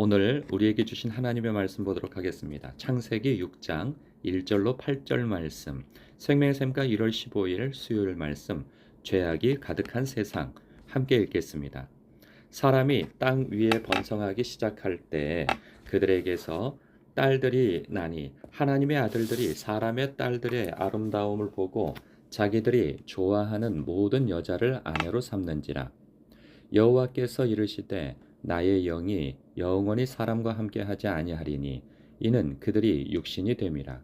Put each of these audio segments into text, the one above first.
오늘 우리에게 주신 하나님의 말씀 보도록 하겠습니다. 창세기 6장 1절로 8절 말씀, 생명의 샘가 1월 15일 수요일 말씀, 죄악이 가득한 세상 함께 읽겠습니다. 사람이 땅 위에 번성하기 시작할 때 그들에게서 딸들이 나니 하나님의 아들들이 사람의 딸들의 아름다움을 보고 자기들이 좋아하는 모든 여자를 아내로 삼는지라 여호와께서 이르시되 나의 영이 영원히 사람과 함께 하지 아니하리니 이는 그들이 육신이 됨이라.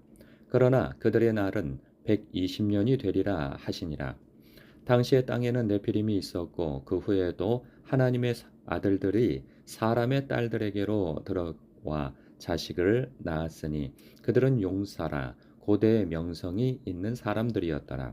그러나 그들의 날은 120년이 되리라 하시니라. 당시의 땅에는 네피림이 있었고 그 후에도 하나님의 아들들이 사람의 딸들에게로 들어와 자식을 낳았으니 그들은 용사라. 고대의 명성이 있는 사람들이었더라.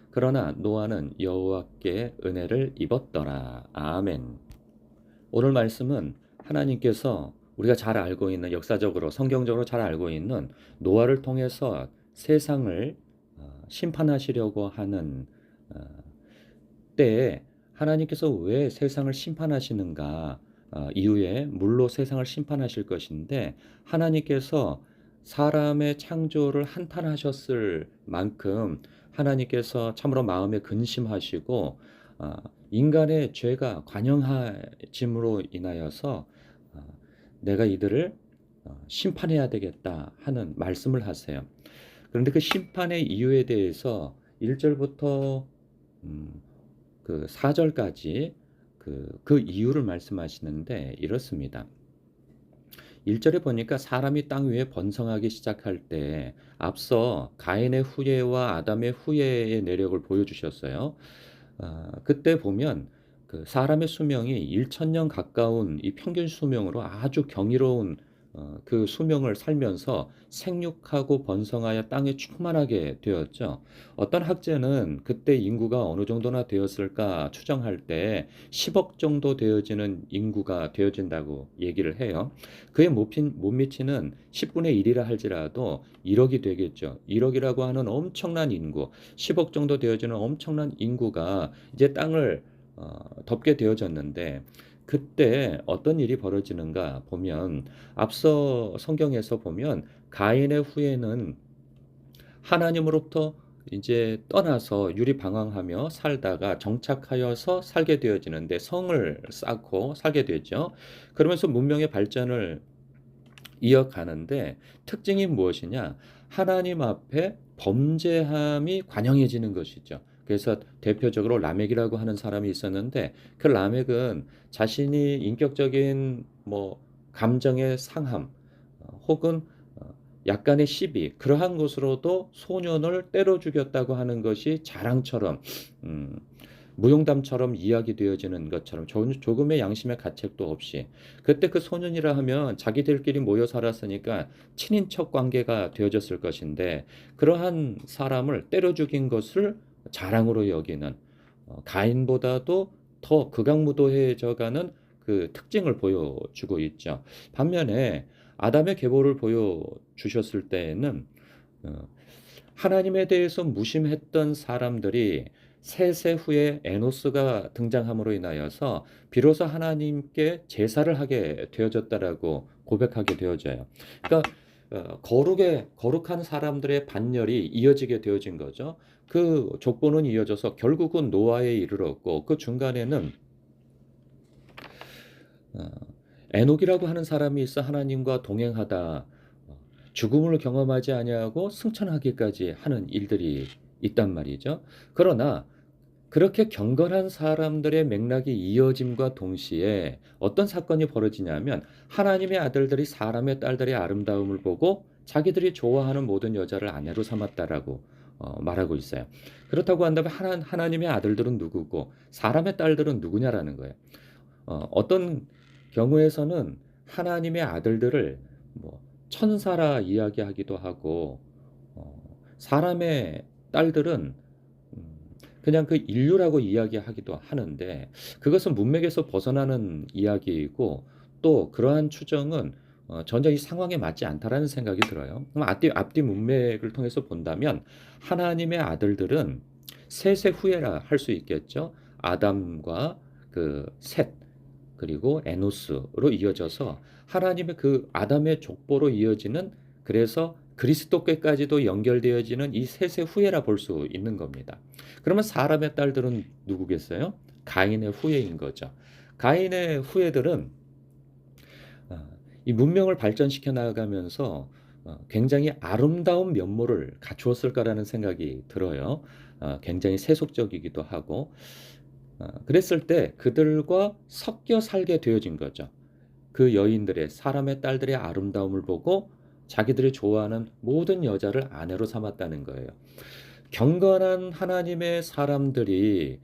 그러나 노아는 여호와께 은혜를 입었더라. 아멘. 오늘 말씀은 하나님께서 우리가 잘 알고 있는 역사적으로 성경적으로 잘 알고 있는 노아를 통해서 세상을 어, 심판하시려고 하는 어, 때에 하나님께서 왜 세상을 심판하시는가 어, 이후에 물로 세상을 심판하실 것인데 하나님께서 사람의 창조를 한탄하셨을 만큼 하나님께서 참으로 마음에 근심하시고 어, 인간의 죄가 관영하짐으로 인하여서 어, 내가 이들을 어, 심판해야 되겠다 하는 말씀을 하세요. 그런데 그 심판의 이유에 대해서 1절부터 음, 그 4절까지 그, 그 이유를 말씀하시는데 이렇습니다. 1절에 보니까 사람이 땅 위에 번성하기 시작할 때 앞서 가인의 후예와 아담의 후예의 내력을 보여주셨어요. 어, 그때 보면 그 사람의 수명이 1천년 가까운 이 평균 수명으로 아주 경이로운 어, 그 수명을 살면서 생육하고 번성하여 땅에 충만하게 되었죠. 어떤 학자는 그때 인구가 어느 정도나 되었을까 추정할 때 10억 정도 되어지는 인구가 되어진다고 얘기를 해요. 그에 못, 못 미치는 10분의 1이라 할지라도 1억이 되겠죠. 1억이라고 하는 엄청난 인구, 10억 정도 되어지는 엄청난 인구가 이제 땅을 어, 덮게 되어졌는데 그때 어떤 일이 벌어지는가 보면 앞서 성경에서 보면 가인의 후에는 하나님으로부터 이제 떠나서 유리 방황하며 살다가 정착하여서 살게 되어지는데 성을 쌓고 살게 되죠. 그러면서 문명의 발전을 이어가는데 특징이 무엇이냐? 하나님 앞에 범죄함이 관영해지는 것이죠. 그래서 대표적으로 라멕이라고 하는 사람이 있었는데 그 라멕은 자신이 인격적인 뭐 감정의 상함 어, 혹은 어, 약간의 시비 그러한 것으로도 소년을 때려 죽였다고 하는 것이 자랑처럼 음, 무용담처럼 이야기되어지는 것처럼 조금의 양심의 가책도 없이 그때 그 소년이라 하면 자기들끼리 모여 살았으니까 친인척 관계가 되어졌을 것인데 그러한 사람을 때려 죽인 것을 자랑으로 여기는 어, 가인보다도 더 극악무도해져가는 그 특징을 보여주고 있죠. 반면에 아담의 계보를 보여주셨을 때에는 어, 하나님에 대해서 무심했던 사람들이 세세 후에 에노스가 등장함으로 인하여서 비로소 하나님께 제사를 하게 되어졌다라고 고백하게 되어져요. 그러니까 어, 거룩의 거룩한 사람들의 반열이 이어지게 되어진 거죠. 그 족보는 이어져서 결국은 노아에 이르렀고 그 중간에는 어, 에녹이라고 하는 사람이 있어 하나님과 동행하다 어, 죽음을 경험하지 아니하고 승천하기까지 하는 일들이 있단 말이죠. 그러나 그렇게 경건한 사람들의 맥락이 이어짐과 동시에 어떤 사건이 벌어지냐면 하나님의 아들들이 사람의 딸들의 아름다움을 보고 자기들이 좋아하는 모든 여자를 아내로 삼았다라고 어, 말하고 있어요. 그렇다고 한다면 하나, 하나님의 아들들은 누구고 사람의 딸들은 누구냐라는 거예요. 어, 어떤 경우에서는 하나님의 아들들을 뭐 천사라 이야기하기도 하고 어, 사람의 딸들은 음, 그냥 그 인류라고 이야기하기도 하는데 그것은 문맥에서 벗어나는 이야기이고 또 그러한 추정은 어, 전혀 이 상황에 맞지 않다라는 생각이 들어요. 그럼 앞뒤, 앞뒤 문맥을 통해서 본다면 하나님의 아들들은 셋의 후예라 할 수 있겠죠. 아담과 그 셋, 그리고 에노스로 이어져서 하나님의 그 아담의 족보로 이어지는 그래서 그리스도께까지도 연결되어지는 이 셋의 후예라 볼 수 있는 겁니다. 그러면 사람의 딸들은 누구겠어요? 가인의 후예인 거죠. 가인의 후예들은 어, 이 문명을 발전시켜 나가면서 어, 굉장히 아름다운 면모를 갖추었을 거라는 생각이 들어요. 어, 굉장히 세속적이기도 하고 어, 그랬을 때 그들과 섞여 살게 되어진 거죠. 그 여인들의 사람의 딸들의 아름다움을 보고 자기들이 좋아하는 모든 여자를 아내로 삼았다는 거예요. 경건한 하나님의 사람들이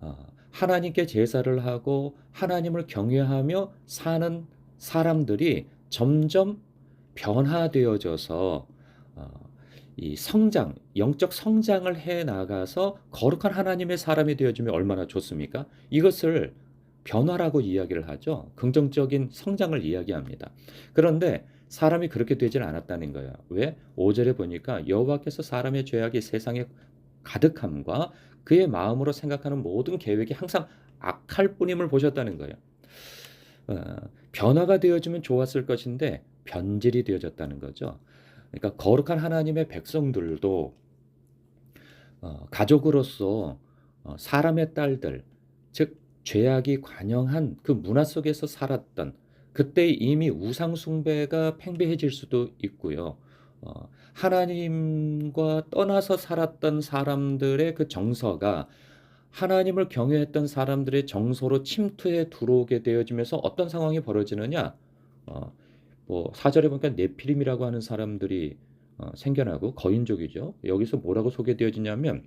어, 하나님께 제사를 하고 하나님을 경외하며 사는 사람들이 점점 변화되어져서 어, 이 성장, 영적 성장을 해 나가서 거룩한 하나님의 사람이 되어지면 얼마나 좋습니까? 이것을 변화라고 이야기를 하죠. 긍정적인 성장을 이야기합니다. 그런데 사람이 그렇게 되질 않았다는 거예요. 왜? 5절에 보니까 여호와께서 사람의 죄악이 세상에 가득함과 그의 마음으로 생각하는 모든 계획이 항상 악할 뿐임을 보셨다는 거예요. 어, 변화가 되어지면 좋았을 것인데 변질이 되어졌다는 거죠. 그러니까 거룩한 하나님의 백성들도 어, 가족으로서 어, 사람의 딸들, 즉 죄악이 관영한 그 문화 속에서 살았던 그때 이미 우상 숭배가 팽배해질 수도 있고요. 어, 하나님과 떠나서 살았던 사람들의 그 정서가 하나님을 경외했던 사람들의 정서로 침투해 들어오게 되어지면서 어떤 상황이 벌어지느냐? 어, 뭐 사절에 보니까 네피림이라고 하는 사람들이 어, 생겨나고 거인족이죠. 여기서 뭐라고 소개되어지냐면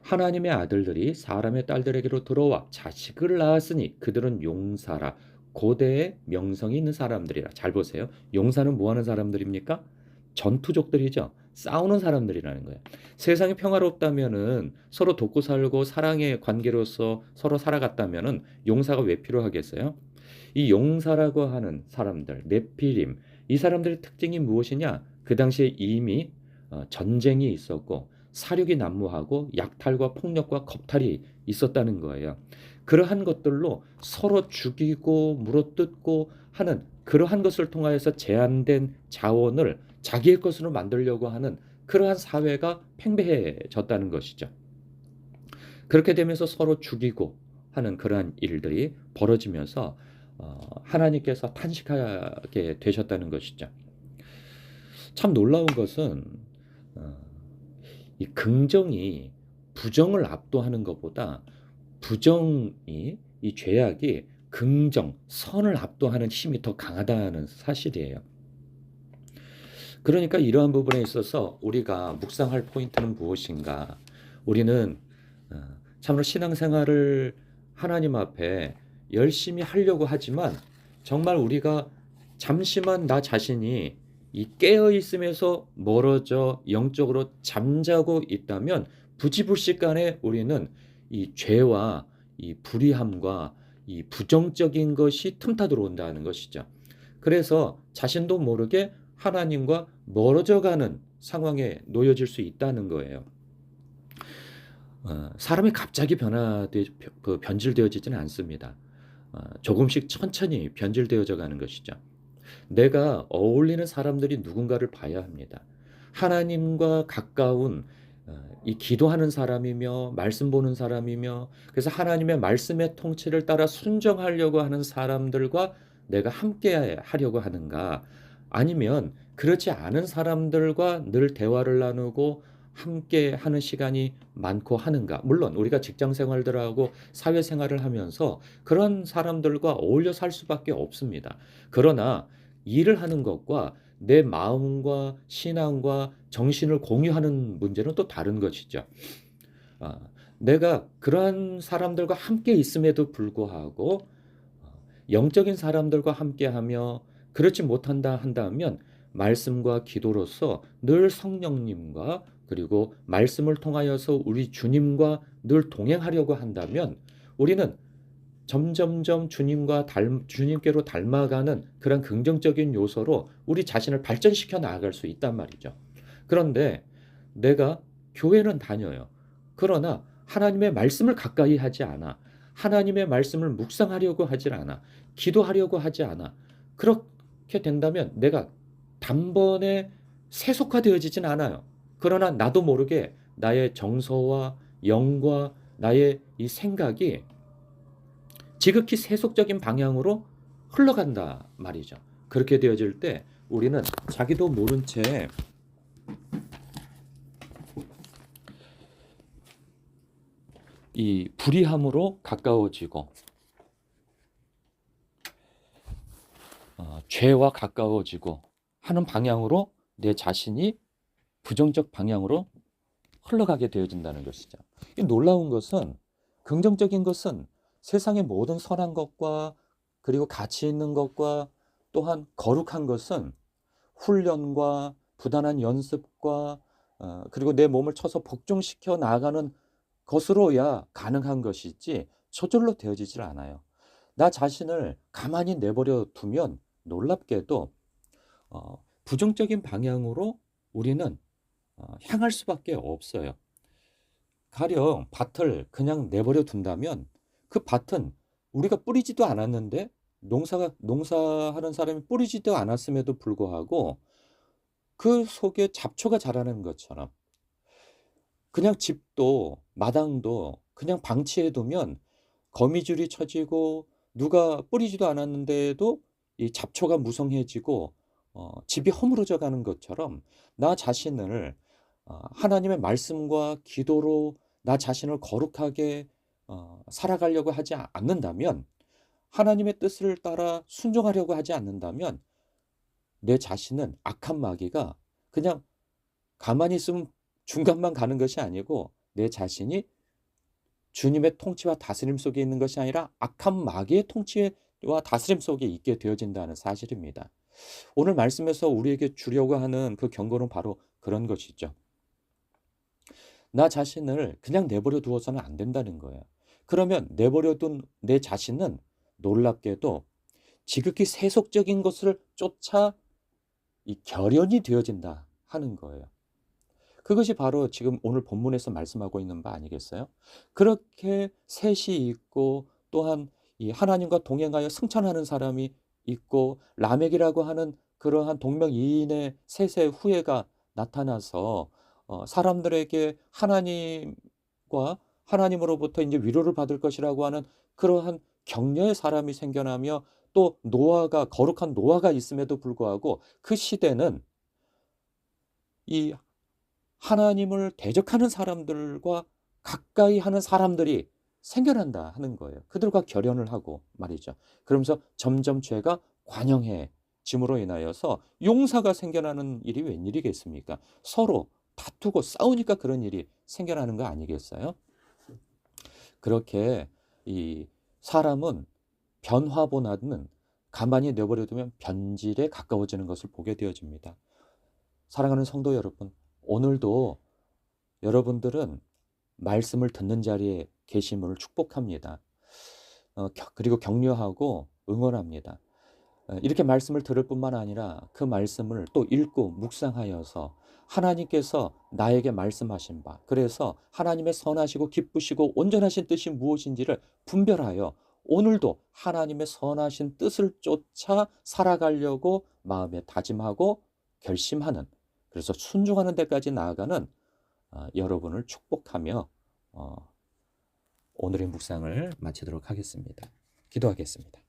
하나님의 아들들이 사람의 딸들에게로 들어와 자식을 낳았으니 그들은 용사라 고대의 명성이 있는 사람들이라 잘 보세요. 용사는 뭐 하는 사람들입니까? 전투족들이죠. 싸우는 사람들이라는 거예요. 세상이 평화롭다면은 서로 돕고 살고 사랑의 관계로서 서로 살아갔다면은 용사가 왜 필요하겠어요? 이 용사라고 하는 사람들, 네피림, 이 사람들의 특징이 무엇이냐? 그 당시에 이미 어, 전쟁이 있었고 사륙이 난무하고 약탈과 폭력과 겁탈이 있었다는 거예요. 그러한 것들로 서로 죽이고 물어뜯고 하는 그러한 것을 통하여서 제한된 자원을 자기의 것으로 만들려고 하는 그러한 사회가 팽배해졌다는 것이죠. 그렇게 되면서 서로 죽이고 하는 그러한 일들이 벌어지면서 어, 하나님께서 탄식하게 되셨다는 것이죠. 참 놀라운 것은 어, 이 긍정이 부정을 압도하는 것보다 부정이 이 죄악이 긍정, 선을 압도하는 힘이 더 강하다는 사실이에요. 그러니까 이러한 부분에 있어서 우리가 묵상할 포인트는 무엇인가? 우리는 어, 참으로 신앙생활을 하나님 앞에 열심히 하려고 하지만 정말 우리가 잠시만 나 자신이 이 깨어 있음에서 멀어져 영적으로 잠자고 있다면 부지불식간에 우리는 이 죄와 이 불의함과 이 부정적인 것이 틈타 들어온다는 것이죠. 그래서 자신도 모르게 하나님과 멀어져가는 상황에 놓여질 수 있다는 거예요. 어, 사람이 갑자기 변화되 그 변질되어지지는 않습니다. 어, 조금씩 천천히 변질되어져 가는 것이죠. 내가 어울리는 사람들이 누군가를 봐야 합니다. 하나님과 가까운 어, 이 기도하는 사람이며 말씀 보는 사람이며 그래서 하나님의 말씀의 통치를 따라 순정하려고 하는 사람들과 내가 함께 하려고 하는가 아니면 그렇지 않은 사람들과 늘 대화를 나누고 함께 하는 시간이 많고 하는가? 물론 우리가 직장 생활들하고 사회 생활을 하면서 그런 사람들과 어울려 살 수밖에 없습니다. 그러나 일을 하는 것과 내 마음과 신앙과 정신을 공유하는 문제는 또 다른 것이죠. 아, 내가 그러한 사람들과 함께 있음에도 불구하고 어, 영적인 사람들과 함께하며 그렇지 못한다 한다면 말씀과 기도로서 늘 성령님과 그리고 말씀을 통하여서 우리 주님과 늘 동행하려고 한다면 우리는 점점점 주님과 닮, 주님께로 닮아가는 그런 긍정적인 요소로 우리 자신을 발전시켜 나아갈 수 있단 말이죠. 그런데 내가 교회는 다녀요. 그러나 하나님의 말씀을 가까이 하지 않아. 하나님의 말씀을 묵상하려고 하질 않아. 기도하려고 하지 않아. 그렇 게 된다면 내가 단번에 세속화되어지진 않아요. 그러나 나도 모르게 나의 정서와 영과 나의 이 생각이 지극히 세속적인 방향으로 흘러간다 말이죠. 그렇게 되어질 때 우리는 자기도 모른 채 이 불의함으로 가까워지고 어, 죄와 가까워지고 하는 방향으로 내 자신이 부정적 방향으로 흘러가게 되어진다는 것이죠. 이 놀라운 것은 긍정적인 것은 세상의 모든 선한 것과 그리고 가치 있는 것과 또한 거룩한 것은 훈련과 부단한 연습과 어, 그리고 내 몸을 쳐서 복종시켜 나아가는 것으로야 가능한 것이지 저절로 되어지질 않아요. 나 자신을 가만히 내버려 두면 놀랍게도 어, 부정적인 방향으로 우리는 어, 향할 수밖에 없어요. 가령 밭을 그냥 내버려 둔다면 그 밭은 우리가 뿌리지도 않았는데 농사가 농사하는 사람이 뿌리지도 않았음에도 불구하고 그 속에 잡초가 자라는 것처럼 그냥 집도 마당도 그냥 방치해 두면 거미줄이 쳐지고 누가 뿌리지도 않았는데도 이 잡초가 무성해지고 어, 집이 허물어져 가는 것처럼 나 자신을 어, 하나님의 말씀과 기도로 나 자신을 거룩하게 어, 살아가려고 하지 않는다면 하나님의 뜻을 따라 순종하려고 하지 않는다면 내 자신은 악한 마귀가 그냥 가만히 있으면 중간만 가는 것이 아니고 내 자신이 주님의 통치와 다스림 속에 있는 것이 아니라 악한 마귀의 통치 와 다스림 속에 있게 되어진다는 사실입니다. 오늘 말씀에서 우리에게 주려고 하는 그 경고는 바로 그런 것이죠. 나 자신을 그냥 내버려 두어서는 안 된다는 거예요. 그러면 내버려 둔 내 자신은 놀랍게도 지극히 세속적인 것을 쫓아 이 결연이 되어진다 하는 거예요. 그것이 바로 지금 오늘 본문에서 말씀하고 있는 바 아니겠어요? 그렇게 셋이 있고 또한 이 하나님과 동행하여 승천하는 사람이 있고 라멕이라고 하는 그러한 동명이인의 셋의 후예가 나타나서 어, 사람들에게 하나님과 하나님으로부터 이제 위로를 받을 것이라고 하는 그러한 격려의 사람이 생겨나며 또 노아가 거룩한 노아가 있음에도 불구하고 그 시대는 이 하나님을 대적하는 사람들과 가까이 하는 사람들이 생겨난다 하는 거예요. 그들과 결연을 하고 말이죠. 그러면서 점점 죄가 관영해 짐으로 인하여서 용사가 생겨나는 일이 웬일이겠습니까? 서로 다투고 싸우니까 그런 일이 생겨나는 거 아니겠어요? 그렇게 이 사람은 변화보다는 가만히 내버려두면 변질에 가까워지는 것을 보게 되어집니다. 사랑하는 성도 여러분, 오늘도 여러분들은 말씀을 듣는 자리에 계심을 축복합니다. 어, 그리고 격려하고 응원합니다. 어, 이렇게 말씀을 들을 뿐만 아니라 그 말씀을 또 읽고 묵상하여서 하나님께서 나에게 말씀하신 바, 그래서 하나님의 선하시고 기쁘시고 온전하신 뜻이 무엇인지를 분별하여 오늘도 하나님의 선하신 뜻을 쫓아 살아가려고 마음에 다짐하고 결심하는, 그래서 순종하는 데까지 나아가는 어, 여러분을 축복하며 어, 오늘의 묵상을 마치도록 하겠습니다. 기도하겠습니다.